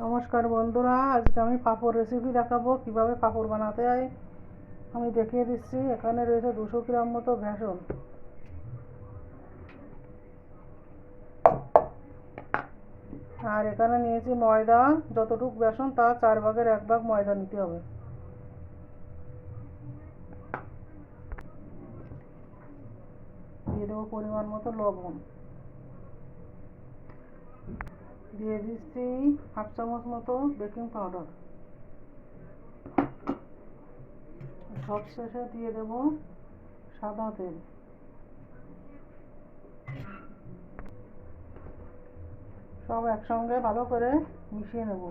নমস্কার বন্ধুরা, আজকে আমি পাঁপড় রেসিপি দেখাবো, কীভাবে পাঁপড় বানাতে হয়। আমি দেখিয়ে দিচ্ছি, এখানে রয়েছে দুশো গ্রাম মতো বেসন। আর এখানে নিয়েছি ময়দা, যতটুকু বেসন তার চার ভাগের এক ভাগ ময়দা নিতে হবে। দিয়ে দেবো পরিমাণ মতো লবণ। দিয়ে দিচ্ছি হাফ চামচ মতো বেকিং পাউডার। সব শেষে দিয়ে দেব সাদা তেল। সব একসঙ্গে ভালো করে মিশিয়ে নেব।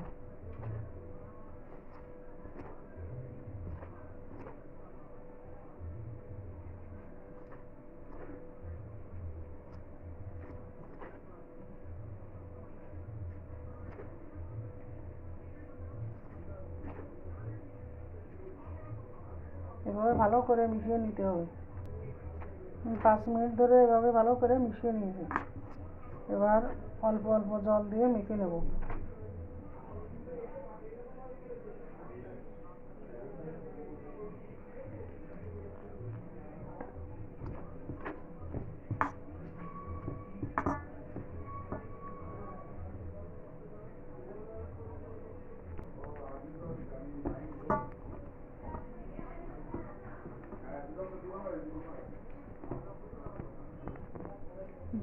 এভাবে ভালো করে মিশিয়ে নিতে হবে। পাঁচ মিনিট ধরে এভাবে ভালো করে মিশিয়ে নিয়েছি। এবার অল্প অল্প জল দিয়ে মেখে নেব।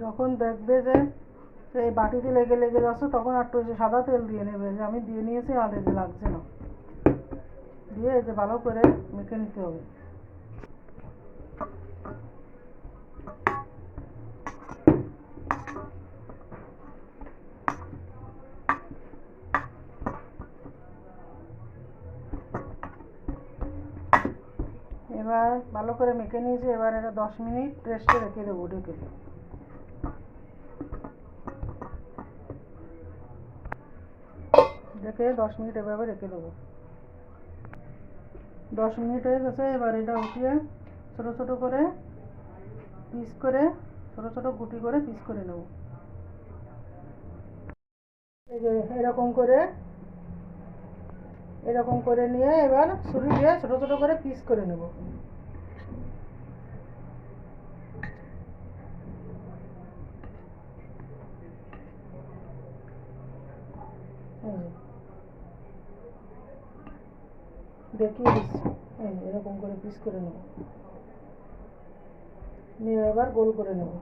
যখন দেখবে যে এই বাটিতে লেগে লেগে যাচ্ছে, তখন একটু যে সাদা তেল দিয়ে নেবে। যে আমি দিয়ে নিয়েছি, আর যে লাগছে না। দিয়ে যে ভালো করে মেখে নিতে হবে। এবার ভালো করে মেখে নিয়েছি, এবার এটা দশ মিনিট রেস্টে রেখে দেবো ঢেকে রেখে দশ মিনিট এভাবে রেখে দেবো। দশ মিনিট হয়ে গেছে, এবার এটা উঠিয়ে ছোটো ছোটো করে পিস করে, ছোটো ছোটো গুটি করে পিস করে নেব। এরকম করে এরকম করে নিয়ে এবার ছুরি দিয়ে ছোটো ছোটো করে পিস করে নেব। দেখিয়ে দিচ্ছি। এরকম করে পিস করে নেব। নিয়ে এবার গোল করে নেব।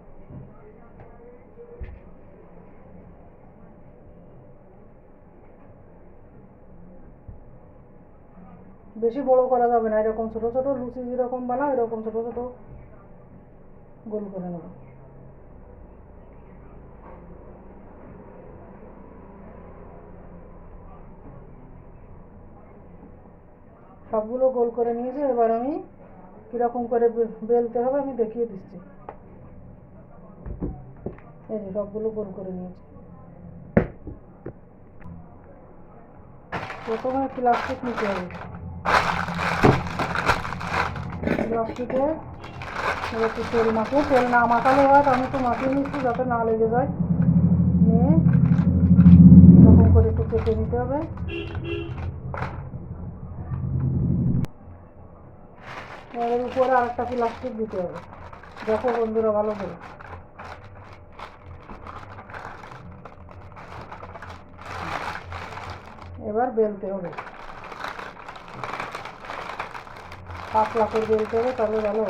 বেশি বড় করা যাবে না, এরকম ছোট ছোট লুচি যেরকম বানাও, এরকম ছোট ছোট গোল করে নেব সবগুলো গোল করে নিয়েছি, এবার আমি কীরকম করে বেলতে হবে আমি দেখিয়ে দিচ্ছি। এই যে সবগুলো গোল করে নিয়েছি। প্রথমে প্লাস্টিক নিতে হবে। প্লাস্টিকে একটু তেল মাখিয়ে তেল না মাখালে হয় আমি একটু মাখিয়ে নিচ্ছি, যাতে না লেগে যায়। নিয়ে এরকম করে একটু কেটে নিতে হবে। এর উপরে আরেকটা প্লাস্টিক দিতে হবে। দেখো বন্ধুরা ভালো করে। এবার বেলতে হবে। পাতলা করে বেলতে হবে তবে ভালো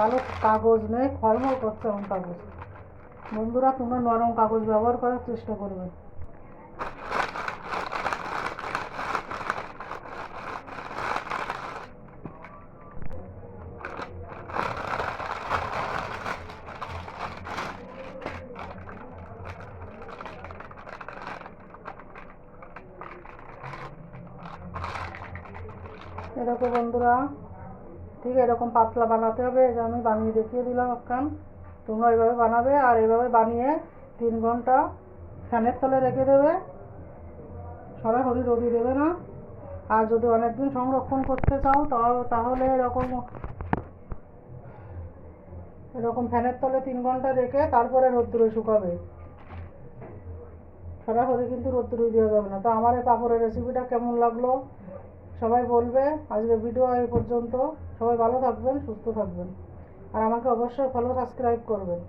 ভালো কাগজ নেই খড়মড় করছে এমন কাগজ। বন্ধুরা, তোমরা নরম কাগজ ব্যবহার করার চেষ্টা করবে। এ দেখো বন্ধুরা ঠিক এরকম পাতলা বানাতে হবে যে আমি বানিয়ে দেখিয়ে দিলাম একখান। তোমরা এইভাবে বানাবে আর এইভাবে বানিয়ে তিন ঘণ্টা ফ্যানের তলে রেখে দেবে। সরাসরি রোদি দেবে না। আর যদি অনেকদিন সংরক্ষণ করতে চাও তাহলে এরকম এরকম ফ্যানের তলে তিন ঘণ্টা রেখে তারপরে রোদ্দুরে শুকাবে। সরাসরি কিন্তু রোদ্দুরে দেওয়া যাবে না। তো আমার এই পাঁপড়ের রেসিপিটা কেমন লাগল? সবাই বলবে আজকে ভিডিও এই পর্যন্ত। সবাই ভালো থাকবেন, সুস্থ থাকবেন। আর আমাকে অবশ্যই ফলো সাবস্ক্রাইব করবেন।